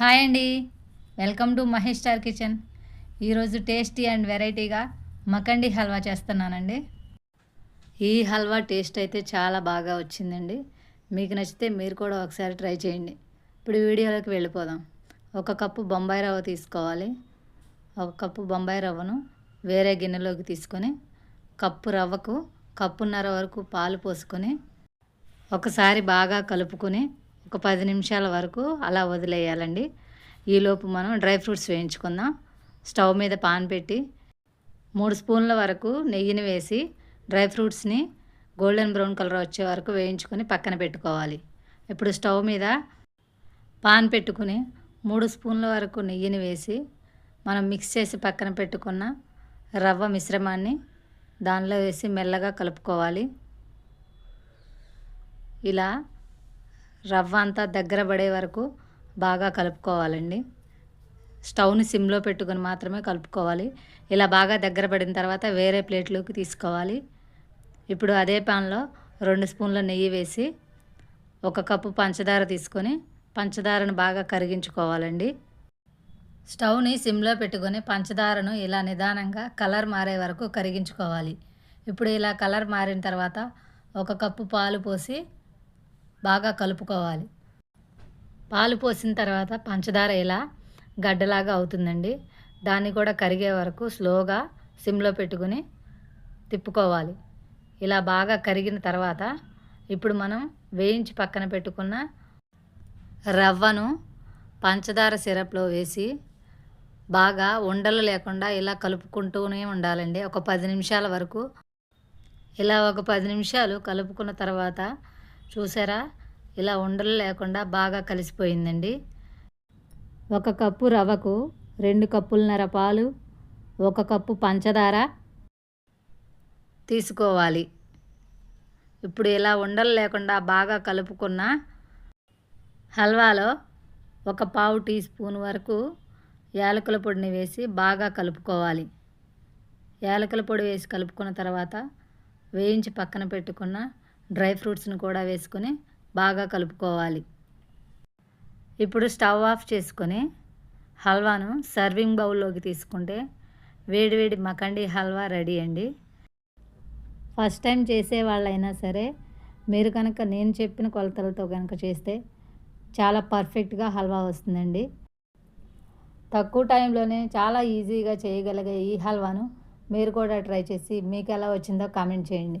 Hi అండి. Welcome to Mahesh star kitchen. ఈరోజు tasty and వెరైటీగా మకండి హల్వా చేస్తున్నానండి. ఈ హల్వా టేస్ట్ అయితే చాలా బాగా వచ్చిందండి. మీకు నచ్చితే మీరు కూడా ఒకసారి ట్రై చేయండి. ఇప్పుడు వీడియోలోకి వెళ్ళిపోదాం. ఒక కప్పు బొంబాయి రవ్వ తీసుకోవాలి. ఒక కప్పు బొంబాయి రవ్వను వేరే గిన్నెలోకి తీసుకొని కప్పు రవ్వకు కప్పున్నర వరకు పాలు పోసుకొని ఒకసారి బాగా కలుపుకొని ఒక పది నిమిషాల వరకు అలా వదిలేయాలండి. ఈలోపు మనం డ్రై ఫ్రూట్స్ వేయించుకుందాం. స్టవ్ మీద పాన్ పెట్టి మూడు స్పూన్ల వరకు నెయ్యిని వేసి డ్రై ఫ్రూట్స్ని గోల్డెన్ బ్రౌన్ కలర్ వచ్చే వరకు వేయించుకొని పక్కన పెట్టుకోవాలి. ఇప్పుడు స్టవ్ మీద పాన్ పెట్టుకుని మూడు స్పూన్ల వరకు నెయ్యిని వేసి మనం మిక్స్ చేసి పక్కన పెట్టుకున్న రవ్వ మిశ్రమాన్ని దానిలో వేసి మెల్లగా కలుపుకోవాలి. ఇలా రవ్వ అంతా దగ్గర పడే వరకు బాగా కలుపుకోవాలండి. స్టవ్ని సిమ్లో పెట్టుకొని మాత్రమే కలుపుకోవాలి. ఇలా బాగా దగ్గర పడిన తర్వాత వేరే ప్లేట్లోకి తీసుకోవాలి. ఇప్పుడు అదే పాన్లో రెండు స్పూన్ల నెయ్యి వేసి ఒక కప్పు పంచదార తీసుకొని పంచదారను బాగా కరిగించుకోవాలండి. స్టవ్ని సిమ్లో పెట్టుకొని పంచదారను ఇలా నిదానంగా కలర్ మారే వరకు కరిగించుకోవాలి. ఇప్పుడు ఇలా కలర్ మారిన తర్వాత ఒక కప్పు పాలు పోసి బాగా కలుపుకోవాలి. పాలు పోసిన తర్వాత పంచదార ఇలా గడ్డలాగా అవుతుందండి. దాన్ని కూడా కరిగే వరకు స్లోగా సిమ్లో పెట్టుకుని తిప్పుకోవాలి. ఇలా బాగా కరిగిన తర్వాత ఇప్పుడు మనం వేయించి పక్కన పెట్టుకున్న రవ్వను పంచదార సిరప్లో వేసి బాగా ఉండలు లేకుండా ఇలా కలుపుకుంటూనే ఉండాలండి. ఒక పది నిమిషాల వరకు. ఇలా ఒక పది నిమిషాలు కలుపుకున్న తర్వాత చూసారా? ఇలా ఉండలు లేకుండా బాగా కలిసిపోయిందండి. ఒక కప్పు రవ్వకు రెండు కప్పులన్నర పాలు ఒక కప్పు పంచదార తీసుకోవాలి. ఇప్పుడు ఇలా ఉండలు లేకుండా బాగా కలుపుకున్న హల్వాలో ఒక పావు టీ స్పూన్ వరకు యాలకుల పొడిని వేసి బాగా కలుపుకోవాలి. యాలకుల పొడి వేసి కలుపుకున్న తర్వాత వేయించి పక్కన పెట్టుకున్న డ్రై ఫ్రూట్స్ని కూడా వేసుకొని బాగా కలుపుకోవాలి. ఇప్పుడు స్టవ్ ఆఫ్ చేసుకొని హల్వాను సర్వింగ్ బౌల్లోకి తీసుకుంటే వేడివేడి మకండి హల్వా రెడీ అండి. ఫస్ట్ టైం చేసే వాళ్ళైనా సరే మీరు కనుక నేను చెప్పిన కొలతలతో కనుక చేస్తే చాలా పర్ఫెక్ట్గా హల్వా వస్తుందండి. తక్కువ టైంలోనే చాలా ఈజీగా చేయగలిగే ఈ హల్వాను మీరు కూడా ట్రై చేసి మీకు ఎలా వచ్చిందో కామెంట్ చేయండి.